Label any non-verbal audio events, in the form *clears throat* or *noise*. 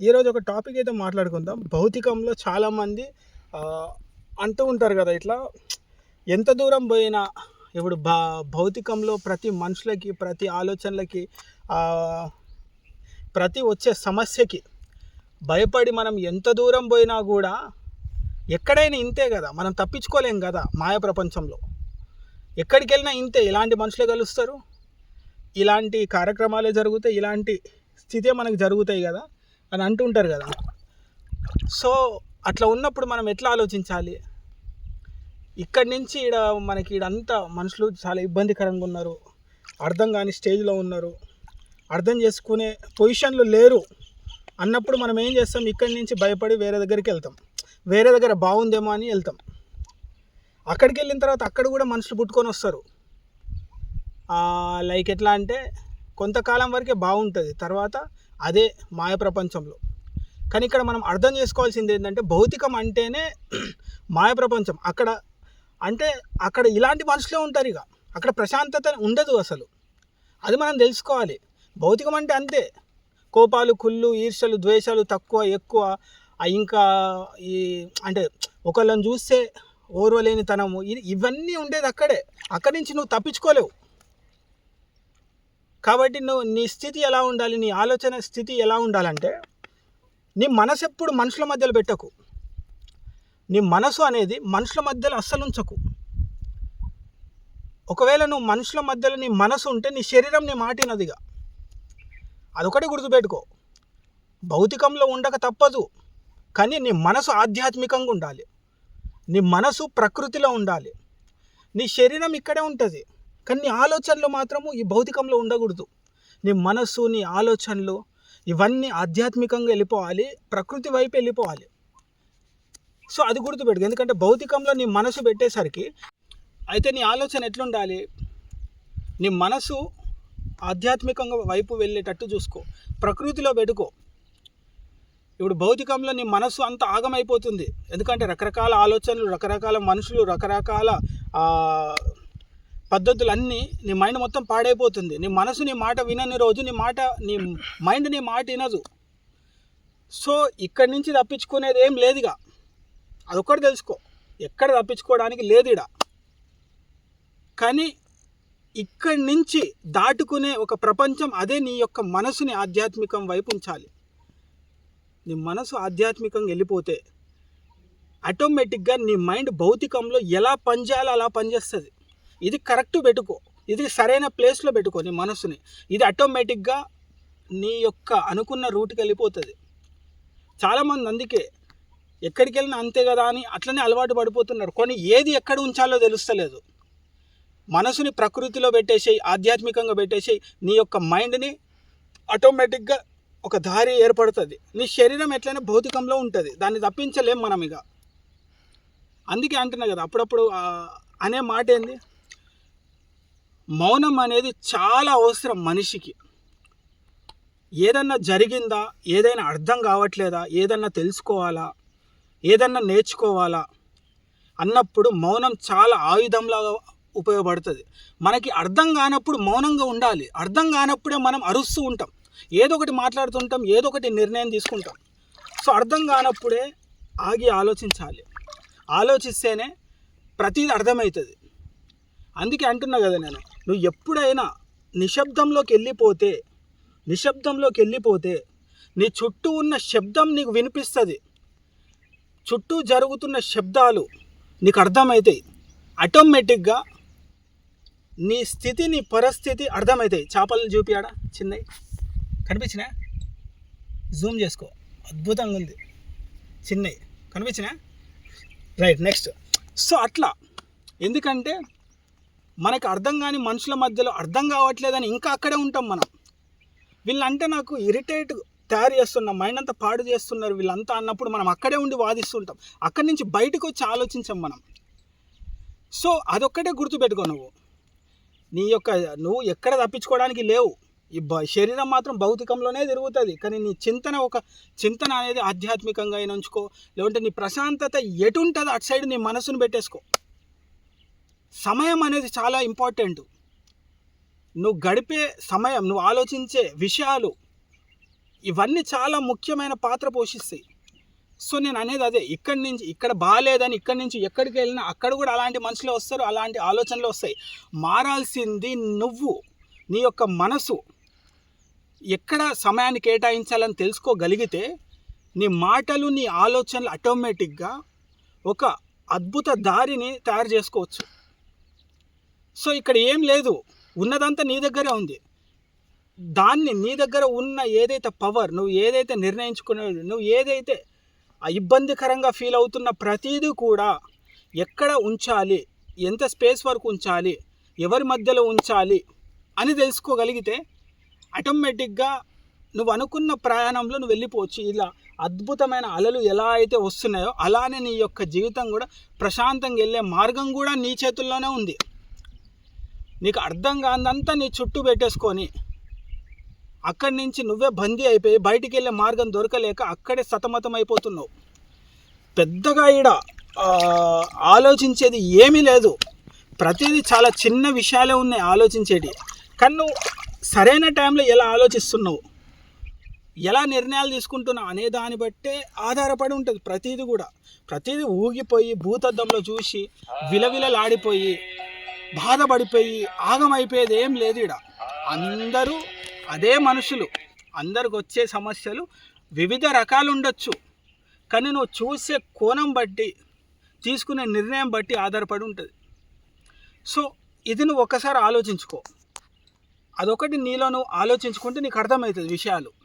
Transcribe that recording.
ఈరోజు ఒక టాపిక్ అయితే మాట్లాడుకుందాం. భౌతికంలో చాలామంది అంటూ ఉంటారు కదా ఇట్లా ఎంత దూరం పోయినా ఇప్పుడు భా భౌతికంలో ప్రతి మనుషులకి ప్రతి ఆలోచనలకి ప్రతి వచ్చే సమస్యకి భయపడి మనం ఎంత దూరం పోయినా కూడా ఎక్కడైనా ఇంతే కదా. మనం తప్పించుకోలేం కదా మాయ ప్రపంచంలో. ఎక్కడికి వెళ్ళినా ఇంతే. ఇలాంటి మనుషులే కలుస్తారు. ఇలాంటి కార్యక్రమాలే జరుగుతాయి. ఇలాంటి స్థితే మనకు జరుగుతాయి కదా. అని అంటుంటారు కదా. సో అట్లా ఉన్నప్పుడు మనం ఎట్లా ఆలోచించాలి? ఇక్కడి నుంచి ఈడ మనకి ఈడంతా మనుషులు చాలా ఇబ్బందికరంగా ఉన్నారు. అర్థం కాని స్టేజ్లో ఉన్నారు. అర్థం చేసుకునే పొజిషన్లు లేరు. అన్నప్పుడు మనం ఏం చేస్తాం? ఇక్కడి నుంచి భయపడి వేరే దగ్గరికి వెళ్తాం. వేరే దగ్గర బాగుందేమో అని వెళ్తాం. అక్కడికి వెళ్ళిన తర్వాత అక్కడ కూడా మనుషులు పుట్టుకొని వస్తారు. లైక్ ఎట్లా అంటే కొంతకాలం వరకే బాగుంటుంది. తర్వాత అదే మాయ ప్రపంచంలో. కానీ ఇక్కడ మనం అర్థం చేసుకోవాల్సింది ఏంటంటే భౌతికం అంటేనే *clears throat* మాయ ప్రపంచం. అక్కడ అంటే అక్కడ ఇలాంటి మనుషులే ఉంటారు ఇక. అక్కడ ప్రశాంతత ఉండదు అసలు. అది మనం తెలుసుకోవాలి. భౌతికం అంటే అంతే. కోపాలు కుళ్ళు ఈర్ష్యలు ద్వేషాలు తక్కువ ఎక్కువ ఇంకా ఈ అంటే ఒకళ్ళని చూస్తే ఓర్వలేని తనము ఇవన్నీ ఉండేది అక్కడే. అక్కడి నుంచి నువ్వు తప్పించుకోలేవు. కాబట్టి నువ్వు నీ స్థితి ఎలా ఉండాలి? నీ ఆలోచన స్థితి ఎలా ఉండాలంటే నీ మనసు ఎప్పుడు మనుషుల మధ్యలో పెట్టకు. నీ మనసు అనేది మనుషుల మధ్యలో అస్సలు ఉంచకు. ఒకవేళ నువ్వు మనుషుల మధ్యలో నీ మనసు ఉంటే నీ శరీరం నీ మాటినదిగా అదొకటి గుర్తుపెట్టుకో. భౌతికంలో ఉండక తప్పదు కానీ నీ మనసు ఆధ్యాత్మికంగా ఉండాలి. నీ మనసు ప్రకృతిలో ఉండాలి. నీ శరీరం ఇక్కడే ఉంటుంది. కానీ నీ ఆలోచనలు మాత్రము ఈ భౌతికంలో ఉండకూడదు. నీ మనసు నీ ఆలోచనలు ఇవన్నీ ఆధ్యాత్మికంగా వెళ్ళిపోవాలి ప్రకృతి వైపు వెళ్ళిపోవాలి. సో అది గుర్తుపెట్టుకో. ఎందుకంటే భౌతికంలో నీ మనసు పెట్టేసరికి అయితే నీ ఆలోచన ఎట్లుండాలి? నీ మనసు ఆధ్యాత్మికంగా వైపు వెళ్ళేటట్టు చూసుకో. ప్రకృతిలో పెట్టుకో. ఇప్పుడు భౌతికంలో నీ మనసు అంత ఆగమైపోతుంది. ఎందుకంటే రకరకాల ఆలోచనలు రకరకాల మనుషులు రకరకాల పద్ధతులు అన్నీ నీ మైండ్ మొత్తం పాడైపోతుంది. నీ మనసు నీ మాట వినని రోజు నీ మాట నీ మైండ్ నీ మాట వినదు. సో ఇక్కడి నుంచి తప్పించుకునేది ఏం లేదుగా. అదొక్కటి తెలుసుకో. ఎక్కడ తప్పించుకోవడానికి లేదుడా. కానీ ఇక్కడి నుంచి దాటుకునే ఒక ప్రపంచం అదే నీ యొక్క మనసుని ఆధ్యాత్మికం వైపు ఉంచాలి. నీ మనసు ఆధ్యాత్మికంగా వెళ్ళిపోతే ఆటోమేటిక్గా నీ మైండ్ భౌతికంలో ఎలా పనిచేయాలో అలా పనిచేస్తుంది. ఇది కరెక్ట్ పెట్టుకో. ఇది సరైన ప్లేస్లో పెట్టుకో నీ మనసుని. ఇది ఆటోమేటిక్గా నీ యొక్క అనుకున్న రూట్కి వెళ్ళిపోతుంది. చాలామంది అందుకే ఎక్కడికి వెళ్ళినా అంతే కదా అని అట్లనే అలవాటు పడిపోతున్నారు. కొన్ని ఏది ఎక్కడ ఉంచాలో తెలుస్తలేదు. మనసుని ప్రకృతిలో పెట్టేసేయి ఆధ్యాత్మికంగా పెట్టేసేయి నీ యొక్క మైండ్ని ఆటోమేటిక్గా ఒక దారి ఏర్పడుతుంది. నీ శరీరం ఎట్లయినా భౌతికంలో ఉంటుంది. దాన్ని తప్పించలేం మనం ఇక అందుకే అంటున్నా కదా అప్పుడప్పుడు అనే మాట ఏంది? మౌనం అనేది చాలా అవసరం మనిషికి. ఏదన్నా జరిగిందా? ఏదైనా అర్థం కావట్లేదా? ఏదన్నా తెలుసుకోవాలా? ఏదన్నా నేర్చుకోవాలా? అన్నప్పుడు మౌనం చాలా ఆయుధంలాగా ఉపయోగపడుతుంది. మనకి అర్థం కానప్పుడు మౌనంగా ఉండాలి. అర్థం కానప్పుడే మనం అరుస్తూ ఉంటాం. ఏదో ఒకటి మాట్లాడుతుంటాం ఏదో ఒకటి నిర్ణయం తీసుకుంటాం. సో అర్థం కానప్పుడే ఆగి ఆలోచించాలి. ఆలోచిస్తేనే ప్రతిదీ అర్థమవుతుంది. అందుకే అంటున్నా కదా నేను. నువ్వు ఎప్పుడైనా నిశ్శబ్దంలోకి వెళ్ళిపోతే నిశ్శబ్దంలోకి వెళ్ళిపోతే నీ చుట్టూ ఉన్న శబ్దం నీకు వినిపిస్తుంది. చుట్టూ జరుగుతున్న శబ్దాలు నీకు అర్థమవుతాయి ఆటోమేటిక్గా నీ స్థితి నీ పరిస్థితి అర్థమవుతాయి చేపలు చూపియాడా? చిన్నవి కనిపించినా? జూమ్ చేసుకో. అద్భుతంగా ఉంది. చిన్నవి కనిపించినా? Right next. సో అట్లా. ఎందుకంటే మనకు అర్థం కాని మనుషుల మధ్యలో అర్థం కావట్లేదని ఇంకా అక్కడే ఉంటాం మనం. వీళ్ళంటే నాకు ఇరిటేట్ తయారు చేస్తున్న మైండ్ అంతా పాడు చేస్తున్నారు వీళ్ళంతా అన్నప్పుడు మనం అక్కడే ఉండి వాదిస్తుంటాం. అక్కడి నుంచి బయటకు వచ్చి ఆలోచించాం మనం. సో అదొక్కటే గుర్తుపెట్టుకో నువ్వు. నీ యొక్క నువ్వు ఎక్కడ తప్పించుకోవడానికి లేవు. ఈ బ శరీరం మాత్రం భౌతికంలోనే తిరుగుతుంది. కానీ నీ చింతన ఒక చింతన అనేది ఆధ్యాత్మికంగా అయినా ఉంచుకో. లేదంటే నీ ప్రశాంతత ఎటు ఉంటుందో అటు సైడ్ నీ మనసును పెట్టేసుకో. సమయం అనేది చాలా ఇంపార్టెంట్ నువ్వు గడిపే సమయం నువ్వు ఆలోచించే విషయాలు ఇవన్నీ చాలా ముఖ్యమైన పాత్ర పోషిస్తాయి. సో నేను అనేది అదే ఇక్కడి నుంచి ఇక్కడ బాగాలేదని ఇక్కడి నుంచి ఎక్కడికి వెళ్ళినా అక్కడ కూడా అలాంటి మనుషులు వస్తారు అలాంటి ఆలోచనలు వస్తాయి. మారాల్సింది నువ్వు నీ యొక్క మనసు. ఎక్కడ సమయాన్ని కేటాయించాలని తెలుసుకోగలిగితే నీ మాటలు నీ ఆలోచనలు ఆటోమేటిక్గా ఒక అద్భుత దారిని తయారు చేసుకోవచ్చు. సో ఇక్కడ ఏం లేదు. ఉన్నదంతా నీ దగ్గరే ఉంది. దాన్ని నీ దగ్గర ఉన్న ఏదైతే పవర్ నువ్వు ఏదైతే నిర్ణయించుకునే నువ్వు ఏదైతే ఆ ఇబ్బందికరంగా ఫీల్ అవుతున్న ప్రతిదీ కూడా ఎక్కడ ఉంచాలి ఎంత స్పేస్ వరకు ఉంచాలి ఎవరి మధ్యలో ఉంచాలి అని తెలుసుకోగలిగితే ఆటోమేటిక్గా నువ్వు అనుకున్న ప్రయాణంలో నువ్వు వెళ్ళిపోవచ్చు. ఇలా అద్భుతమైన అలలు ఎలా అయితే వస్తున్నాయో అలానే నీ యొక్క జీవితం కూడా ప్రశాంతంగా వెళ్ళే మార్గం కూడా నీ చేతుల్లోనే ఉంది. నీకు అర్థం కాదంతా నీ చుట్టూ పెట్టేసుకొని అక్కడి నుంచి నువ్వే బందీ అయిపోయి బయటికి వెళ్ళే మార్గం దొరకలేక అక్కడే సతమతం అయిపోతున్నావు. పెద్దగా ఈడ ఆలోచించేది ఏమీ లేదు. ప్రతిదీ చాలా చిన్న విషయాలే ఉన్నాయి ఆలోచించేటి. కానీ నువ్వు సరైన టైంలో ఎలా ఆలోచిస్తున్నావు? ఎలా నిర్ణయాలు తీసుకుంటున్నావు అనే దాన్ని బట్టే ఆధారపడి ఉంటుంది ప్రతిదీ కూడా. ప్రతిదీ ఊగిపోయి భూతద్దంలో చూసి విలవిలలాడిపోయి బాధపడిపోయి ఆగమైపోయేది ఏం లేదు ఇడ అందరూ అదే మనుషులు. అందరికి వచ్చే సమస్యలు వివిధ రకాలు ఉండొచ్చు కానీ నువ్వు చూసే కోణం బట్టి తీసుకునే నిర్ణయం బట్టి ఆధారపడి ఉంటుంది. సో ఇది నువ్వు ఒక్కసారి ఆలోచించుకో. అదొకటి నీలో నువ్వు ఆలోచించుకుంటే నీకు అర్థమవుతుంది విషయాలు.